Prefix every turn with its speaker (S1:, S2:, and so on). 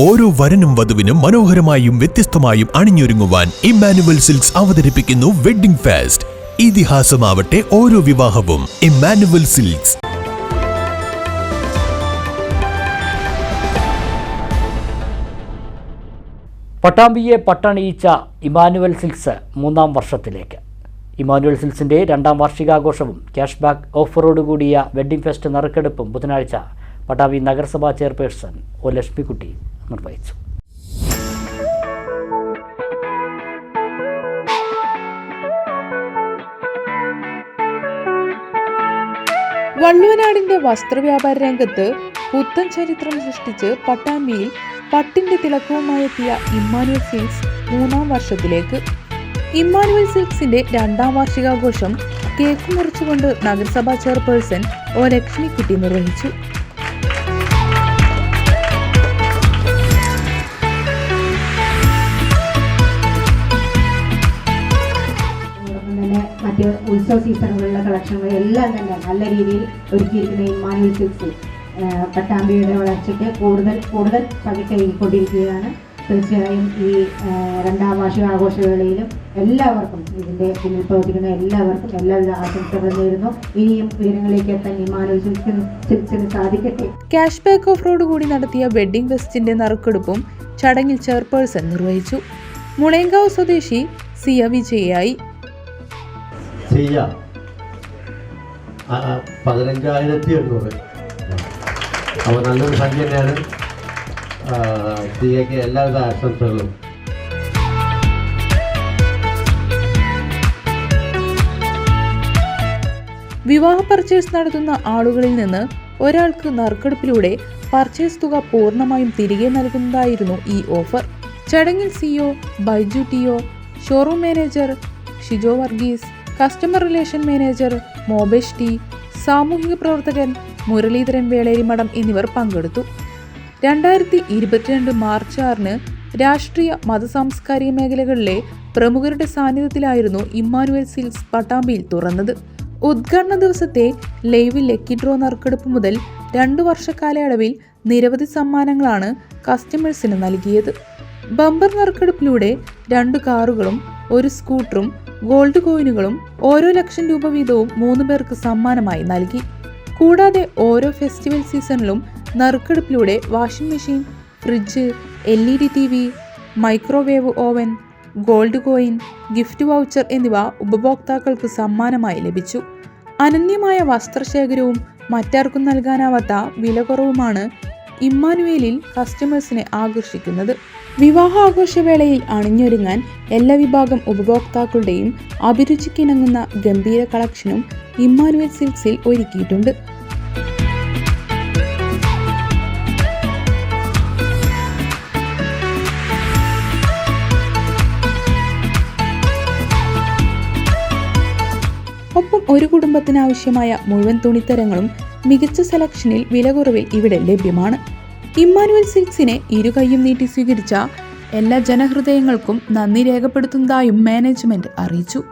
S1: ഓരോ വരനും വധുവിനും മനോഹരമായും വ്യത്യസ്തമായും അണിഞ്ഞൊരുങ്ങുവാൻ ഇമ്മാനുവൽ സിൽക്സ് അവതരിപ്പിക്കുന്നു വെഡ്ഡിംഗ് ഫാസ്റ്റ്. ഇതിഹാസമാവട്ടെ ഓരോ വിവാഹവും. ഇമ്മാനുവൽ സിൽക്സ്.
S2: പട്ടാമ്പിയെ പട്ടണിയിച്ച ഇമാനുവൽ സിൽക്സ് മൂന്നാം വർഷത്തിലേക്ക്. ഇമാനുവൽ സിൽക്സിന്റെ രണ്ടാം വാർഷികാഘോഷവും ക്യാഷ് ബാക്ക് ഓഫറോടുകൂടിയ വെഡ്ഡിംഗ് ഫെസ്റ്റ് നറുക്കെടുപ്പും ബുധനാഴ്ച പട്ടാമ്പി നഗരസഭാ ചെയർപേഴ്സൺ ഒ ലക്ഷ്മിക്കുട്ടി നിർവഹിച്ചു.
S3: വള്ളുവനാടിന്റെ വസ്ത്രവ്യാപാര രംഗത്ത് പുത്തൻ ചരിത്രം സൃഷ്ടിച്ച് പട്ടാമ്പിയിൽ പട്ടിന്റെ തിളക്കവുമായി എത്തിയ ഇമ്മാനുവൽ സിൽക്സ് മൂന്നാം വർഷത്തിലേക്ക്. ഇമ്മാനുവൽ സിൽക്സിന്റെ രണ്ടാം വാർഷികാഘോഷം കേക്ക് മുറിച്ചുകൊണ്ട് നഗരസഭാ ചെയർപേഴ്സൺ ഒ ലക്ഷ്മിക്കുട്ടി നിർവഹിച്ചു.
S4: മറ്റ് ഉത്സവ സീസണുകളിലെ കളക്ഷനുകൾ എല്ലാം തന്നെ നല്ല രീതിയിൽ ഒരുക്കിയിരിക്കുന്ന ഇമ്മാനുവൽ സിൽക്സ് പട്ടാമ്പിയുടെ വളർച്ചയ്ക്ക് കൂടുതൽ കൂടുതൽ പകിട്ടേകൊണ്ടിരിക്കുകയാണ് തീർച്ചയായും ഈ രണ്ടാം വാർഷിക ആഘോഷവേളയിലും എല്ലാവർക്കും ഇതിന്റെ പിന്നിൽ പ്രവർത്തിക്കുന്ന എല്ലാവർക്കും എല്ലാവിധ ആശംസകളും നേരുന്നു. ഇനിയും ഉയരങ്ങളിലേക്ക് എത്താൻ ഇമ്മാനുവൽ സിൽക്സിന് സാധിക്കട്ടെ.
S3: ക്യാഷ് ബാക്ക് ഓഫ് റോഡ് കൂടി നടത്തിയ വെഡ്ഡിംഗ് ഫെസ്റ്റിന്റെ നറുക്കെടുപ്പും ചടങ്ങിൽ ചെയർപേഴ്സൺ നിർവഹിച്ചു. മുളയങ്കാവ് സ്വദേശി സിയ വിജയായി
S5: ചെയ്യാം. പതിനഞ്ചായിരത്തി എണ്ണൂറ് അപ്പോൾ നല്ലൊരു സംഖ്യ തന്നെയാണ്. സിയയ്ക്ക് എല്ലാവിധ ആശംസകളും.
S3: വിവാഹ പർച്ചേസ് നടത്തുന്ന ആളുകളിൽ നിന്ന് ഒരാൾക്ക് നറുക്കെടുപ്പിലൂടെ പർച്ചേസ് തുക പൂർണമായും തിരികെ നൽകുന്നതായിരുന്നു ഈ ഓഫർ. ചടങ്ങിൽ CO Baiju TO showroom manager Shijo Varghese customer relation manager Mobesh T സാമൂഹിക പ്രവർത്തകൻ മുരളീധരൻ വേളേരിമഠം എന്നിവർ പങ്കെടുത്തു. രണ്ടായിരത്തി ഇരുപത്തിരണ്ട് മാർച്ച് ആറിന് രാഷ്ട്രീയ മത സാംസ്കാരിക മേഖലകളിലെ പ്രമുഖരുടെ സാന്നിധ്യത്തിലായിരുന്നു ഇമ്മാനുവൽ സിൽസ് പട്ടാമ്പിയിൽ തുറന്നത്. ഉദ്ഘാടന ദിവസത്തെ ലൈവ് ലക്കി ഡ്രോ നറുക്കെടുപ്പ് മുതൽ രണ്ടു വർഷക്കാലയളവിൽ നിരവധി സമ്മാനങ്ങളാണ് കസ്റ്റമേഴ്സിന് നൽകിയത്. ബമ്പർ നറുക്കെടുപ്പിലൂടെ രണ്ട് കാറുകളും ഒരു സ്കൂട്ടറും ഗോൾഡ് കോയിനുകളും ഓരോ ലക്ഷം രൂപ വീതവും മൂന്ന് പേർക്ക് സമ്മാനമായി നൽകി. കൂടാതെ ഓരോ ഫെസ്റ്റിവൽ സീസണിലും നറുക്കെടുപ്പിലൂടെ washing machine fridge L E D T V microwave oven gold coin gift voucher എന്നിവ ഉപഭോക്താക്കൾക്ക് സമ്മാനമായി ലഭിച്ചു. അനന്യമായ വസ്ത്രശേഖരവും മറ്റാർക്കും നൽകാനാവാത്ത വില കുറവുമാണ് ഇമ്മാനുവേലിൽ കസ്റ്റമേഴ്സിനെ ആകർഷിക്കുന്നത്. വിവാഹ ആഘോഷവേളയിൽ അണിഞ്ഞൊരുങ്ങാൻ എല്ലാ വിഭാഗം ഉപഭോക്താക്കളുടെയും അഭിരുചിക്കിണങ്ങുന്ന ഗംഭീര കളക്ഷനും ഇമ്മാനുവേൽ സിൽക്സിൽ ഒരുക്കിയിട്ടുണ്ട്. ഒരു കുടുംബത്തിന് ആവശ്യമായ മുഴുവൻ തുണിത്തരങ്ങളും മികച്ച സെലക്ഷനിൽ വില കുറവിൽ ഇവിടെ ലഭ്യമാണ്. ഇമ്മാനുവൽ സിൽക്സിനെ ഇരു കൈയും നീട്ടി സ്വീകരിച്ച എല്ലാ ജനഹൃദയങ്ങൾക്കും നന്ദി രേഖപ്പെടുത്തുന്നതായും മാനേജ്മെന്റ് അറിയിച്ചു.